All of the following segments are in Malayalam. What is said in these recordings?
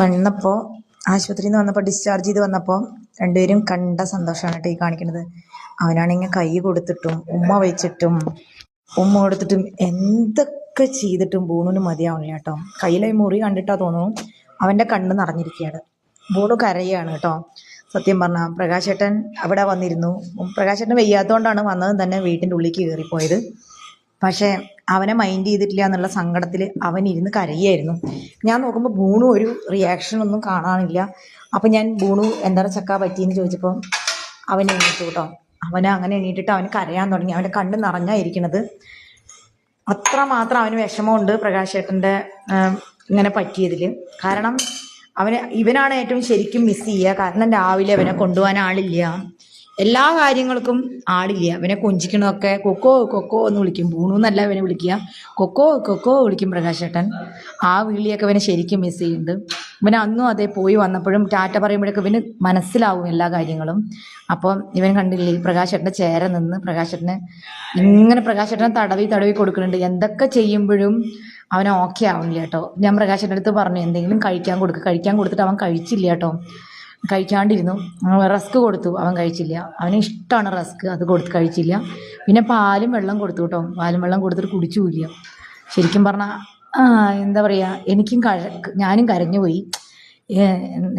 വന്നപ്പോൾ ആശുപത്രിയിൽ നിന്ന് വന്നപ്പോൾ ഡിസ്ചാർജ് ചെയ്ത് വന്നപ്പോൾ രണ്ടുപേരും കണ്ട സന്തോഷമാണ് കേട്ടോ ഈ കാണിക്കുന്നത്. അവനാണെങ്കിൽ കൈ കൊടുത്തിട്ടും ഉമ്മ വെച്ചിട്ടും ഉമ്മ കൊടുത്തിട്ടും എന്തൊക്കെ ചെയ്തിട്ടും ബൂണുന് മതിയാവണില്ല കേട്ടോ. കയ്യിലെ മുറി കണ്ടിട്ടാ തോന്നുന്നു അവന്റെ കണ്ണ് നിറഞ്ഞിരിക്കുകയാണ്. ബൂണു കരയാണ് കേട്ടോ. സത്യം പറഞ്ഞാൽ പ്രകാശേട്ടൻ അവിടെ വന്നിരുന്നു. പ്രകാശേട്ടൻ വയ്യാത്തതുകൊണ്ടാണ് വന്നതും തന്നെ വീട്ടിന്റെ ഉള്ളിലേക്ക് കയറിപ്പോയത്. പക്ഷേ അവനെ മൈൻഡ് ചെയ്തിട്ടില്ല എന്നുള്ള സങ്കടത്തിൽ അവൻ ഇരുന്ന് കരയായിരുന്നു ഞാൻ നോക്കുമ്പോൾ ബൂണു ഒരു റിയാക്ഷൻ ഒന്നും കാണാനില്ല. അപ്പം ഞാൻ ബൂണു എന്താണ് ചക്ക പറ്റിയെന്ന് ചോദിച്ചപ്പോൾ അവൻ എണീറ്റു കേട്ടോ. അവൻ അങ്ങനെ എണീറ്റിട്ട് അവന് കരയാൻ തുടങ്ങി. അവന്റെ കണ്ണ് നിറഞ്ഞായിരിക്കണത് അത്രമാത്രം അവന് വിഷമമുണ്ട് പ്രകാശേട്ടന്റെ ഇങ്ങനെ പറ്റിയതിൽ കാരണം അവന് ഇവനാണ് ഏറ്റവും ശരിക്കും മിസ് ചെയ്യുക. കാരണം രാവിലെ അവനെ കൊണ്ടുപോകാൻ ആളില്ല. എല്ലാ കാര്യങ്ങൾക്കും ആളില്ല. അവനെ കൊഞ്ചിക്കണതൊക്കെ കൊക്കോ കൊക്കോ എന്ന് വിളിക്കും. പൂണു എന്നല്ല അവനെ വിളിക്കുക. കൊക്കോ കൊക്കോ വിളിക്കും പ്രകാശേട്ടൻ. ആ വിളിയൊക്കെ അവനെ ശരിക്കും മിസ് ചെയ്യുന്നുണ്ട്. ഇവൻ അന്നും അതേ പോയി വന്നപ്പോഴും ടാറ്റ പറയുമ്പോഴൊക്കെ ഇവന് മനസ്സിലാവും എല്ലാ കാര്യങ്ങളും. അപ്പം ഇവൻ കണ്ടില്ലേ പ്രകാശേട്ടന്റെ ചേര നിന്ന് പ്രകാശേട്ടന് ഇങ്ങനെ പ്രകാശേട്ടനെ തടവി തടവി കൊടുക്കുന്നുണ്ട്. എന്തൊക്കെ ചെയ്യുമ്പോഴും അവൻ ഓക്കെ ആവുന്നില്ല കേട്ടോ. ഞാൻ പ്രകാശിന്റെ അടുത്ത് പറഞ്ഞു എന്തെങ്കിലും കഴിക്കാൻ കൊടുക്കുക കഴിക്കാൻ കൊടുത്തിട്ട് അവൻ കഴിച്ചില്ല കേട്ടോ. കഴിക്കാണ്ടിരുന്നു. റസ്ക് കൊടുത്തു. അവൻ കഴിച്ചില്ല. അവന് ഇഷ്ടമാണ് റസ്ക്. അത് കൊടുത്ത് കഴിച്ചില്ല. പിന്നെ പാലും വെള്ളം കൊടുത്തു കേട്ടോ. പാലും വെള്ളം കൊടുത്തിട്ട് കുടിച്ചുമില്ല ശരിക്കും പറഞ്ഞാൽ എന്താ പറയുക എനിക്കും കഴ ഞാനും കരഞ്ഞുപോയി.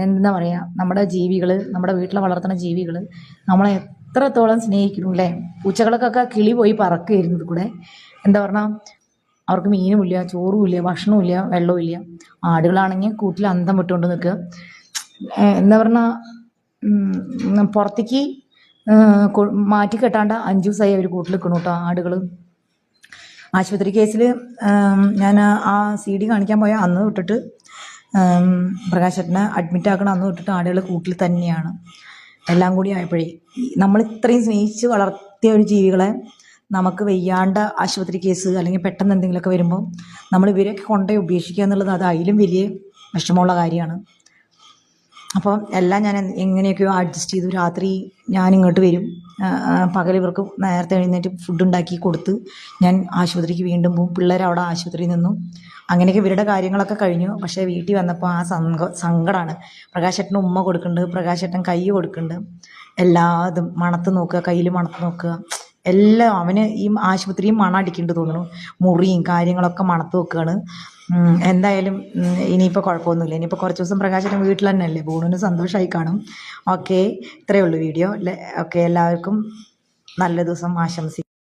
എന്താ പറയുക നമ്മുടെ ജീവികൾ നമ്മുടെ വീട്ടിൽ വളർത്തുന്ന ജീവികൾ നമ്മളെ എത്രത്തോളം സ്നേഹിക്കുന്നു അല്ലേ പൂച്ചകൾക്കൊക്കെ കിളി പോയി പറക്കുകയായിരുന്നു കൂടെ. എന്താ പറഞ്ഞാൽ അവർക്ക് മീനുമില്ല ചോറുമില്ല ഭക്ഷണമില്ല വെള്ളവുമില്ല ആടുകളാണെങ്കിൽ കൂട്ടിൽ അന്തം വിട്ടുകൊണ്ട് നിൽക്കുക. എന്താ പറഞ്ഞാൽ പുറത്തേക്ക് മാറ്റി കെട്ടാണ്ട് അഞ്ചു ദിവസമായി അവർ കൂട്ടിൽ നിൽക്കണു കേട്ടോ ആടുകൾ ആശുപത്രി കേസിൽ ഞാൻ ആ സി ഡി കാണിക്കാൻ പോയ അന്ന് തൊട്ടിട്ട് പ്രകാശേട്ടനെ അഡ്മിറ്റ് ആക്കണം അന്ന് തൊട്ടിട്ട് ആടുകൾ കൂട്ടിൽ തന്നെയാണ്. എല്ലാം കൂടി ആയപ്പോഴേ നമ്മൾ ഇത്രയും സ്നേഹിച്ച് വളർത്തിയ ഒരു ജീവികളെ നമുക്ക് വെയ്യാണ്ട ആശുപത്രി കേസ് അല്ലെങ്കിൽ പെട്ടെന്ന് എന്തെങ്കിലുമൊക്കെ വരുമ്പോൾ നമ്മൾ ഇവരെയൊക്കെ കൊണ്ടുപോയി ഉപേക്ഷിക്കുക എന്നുള്ളത് അത് അതിലും വലിയ വിഷമമുള്ള കാര്യമാണ്. അപ്പോൾ എല്ലാം ഞാൻ എങ്ങനെയൊക്കെയോ അഡ്ജസ്റ്റ് ചെയ്തു. രാത്രി ഞാൻ ഇങ്ങോട്ട് വരും പകൽ ഇവർക്ക് നേരത്തെ എഴുന്നേറ്റ് ഫുഡ് ഉണ്ടാക്കി കൊടുത്ത് ഞാൻ ആശുപത്രിക്ക് വീണ്ടും പോകും പിള്ളേർ അവിടെ ആശുപത്രിയിൽ നിന്നും. അങ്ങനെയൊക്കെ ഇവരുടെ കാര്യങ്ങളൊക്കെ കഴിഞ്ഞു. പക്ഷേ വീട്ടിൽ വന്നപ്പോൾ ആ സങ്ക സങ്കടമാണ് പ്രകാശേട്ടന് ഉമ്മ കൊടുക്കുന്നുണ്ട്. പ്രകാശേട്ടൻ കൈ കൊടുക്കുന്നുണ്ട്. എല്ലാതും മണത്ത് നോക്കുക കയ്യിൽ മണത്ത് നോക്കുക. എല്ലാം അവന് ഈ ആശുപത്രിയും മണം അടിക്കേണ്ടി തോന്നുന്നു. മുറിയും കാര്യങ്ങളൊക്കെ മണത്ത് വെക്കുകയാണ് എന്തായാലും ഇനിയിപ്പോൾ കുഴപ്പമൊന്നുമില്ല. ഇനിയിപ്പോൾ കുറച്ച് ദിവസം പ്രകാശനം വീട്ടിൽ തന്നെ അല്ലേ ബോണിന് സന്തോഷമായി കാണും. ഓക്കെ ഇത്രയേ ഉള്ളൂ വീഡിയോ. ഓക്കെ എല്ലാവർക്കും നല്ല ദിവസം ആശംസിക്കും